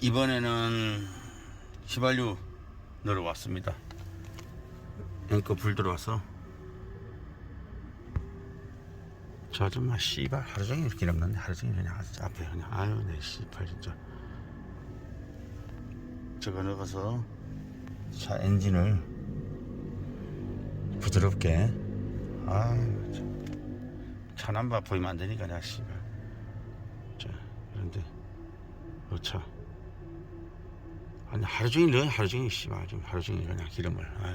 이번에는 휘발유 넣으러 왔습니다. 앵커 불 들어와서. 저 아줌마 씨발 하루 종일 기름 넣네. 하루 종일 그냥 앞에 그냥. 아유 내 씨발 진짜. 저거 넣어서 차 엔진을 부드럽게. 아차 남바 보이면 안 되니까 내가 씨발. 자 그런데 어차 아니 하루 종일 넣어 하루 종일 씨발 좀 하루 종일 그냥 기름을. 아유.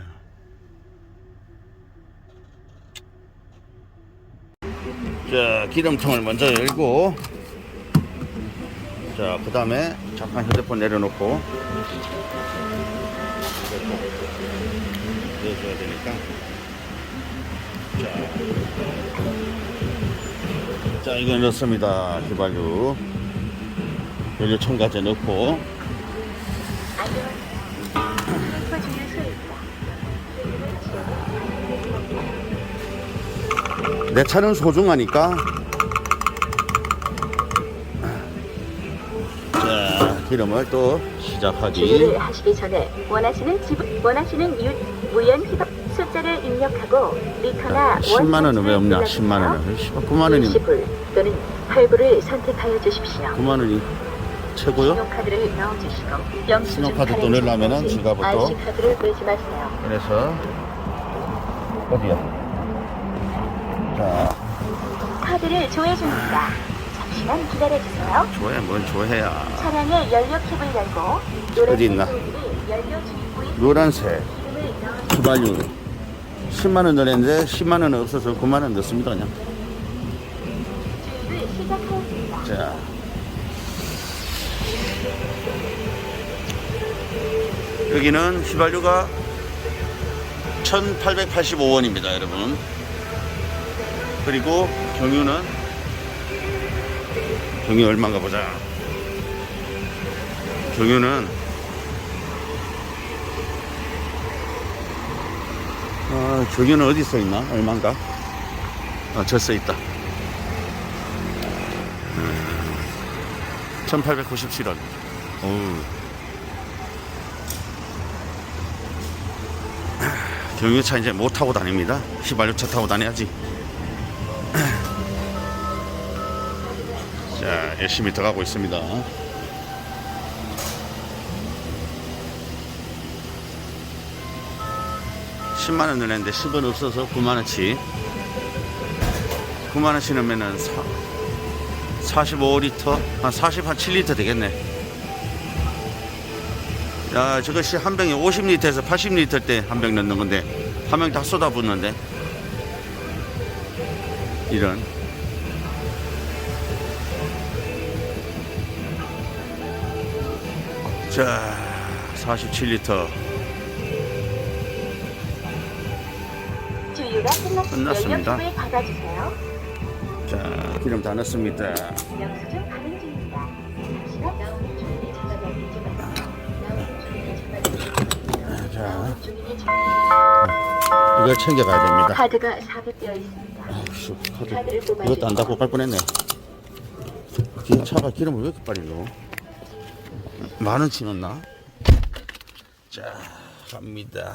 자 기름통을 먼저 열고. 자그 다음에 잠깐 휴대폰 내려놓고. 넣어줘야 되니까. 자, 자 이거 넣습니다. 휘발유. 연료 첨가제 넣고 내 차는 소중하니까 자 기름을 또 시작하기 주유를 하시기 전에 원하시는 지분, 원하시는 이웃 무연 휘발 숫자를 입력하고 리터나 10만 원은 왜 없냐? 원소를 10만 원은 9만 원이 일시불 또는 할부를 선택하여 주십시오. 9만 원이 최고요? 신용카드를 넣어주시고 영수증 신용카드 또 넣으려면은 지갑을 또 IC카드를 끌지 마세요. 그래서 어디야? 자 카드를 조회중입니다. 잠시만 기다려주세요. 좋아해 뭔 좋아해야 차량의 연료 캡을 열고 어디 있나? 노란색 연료 주입구에 노란색 기름을 넣어 휘발유 10만 원 넣었는데 10만 원 없어서 9만 원 넣습니다 그냥 시작하였습니다. 자 여기는 휘발유가 1885원입니다 여러분. 그리고 경유는 경유 얼마인가 보자. 경유는 아, 경유는 어디 써 있나? 얼마인가? 아, 저 써 있다 1897원. 어우. 경유차 이제 못 타고 다닙니다. 휘발유차 타고 다녀야지. 자, 열심히 들어가고 있습니다. (10만 원) 넣었는데 (10원) 없어서 (9만 원치) (9만 원치) 넣으면은 사, 45리터? 한 40, 한 7리터 되겠네. 야 저것이 한 병에 50리터에서 80리터 때 한 병 넣는 건데 한 병 다 쏟아붓는데? 이런. 자 47리터. 주유가 끝났습니다. 자 기름 다 넣습니다 자 이걸 챙겨가야 됩니다 카드가 삽입되어 있습니다. 아이씨, 카드. 이것도 안 닫고 갈 뻔했네. 기- 차가 기름을 왜 이렇게 빨리 넣어? 만 원치 넣나? 자, 갑니다.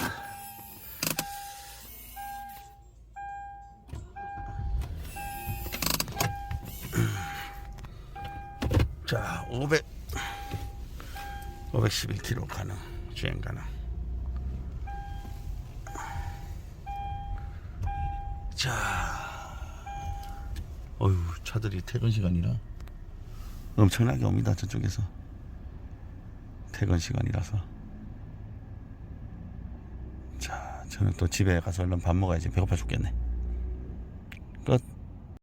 자, 500, 511km 가능, 주행 가능. 자, 어휴 차들이 퇴근 시간이라. 엄청나게 옵니다 저쪽에서. 퇴근 시간이라서. 자 저는 또 집에 가서 얼른 밥 먹어야지. 배고파 죽겠네. 끝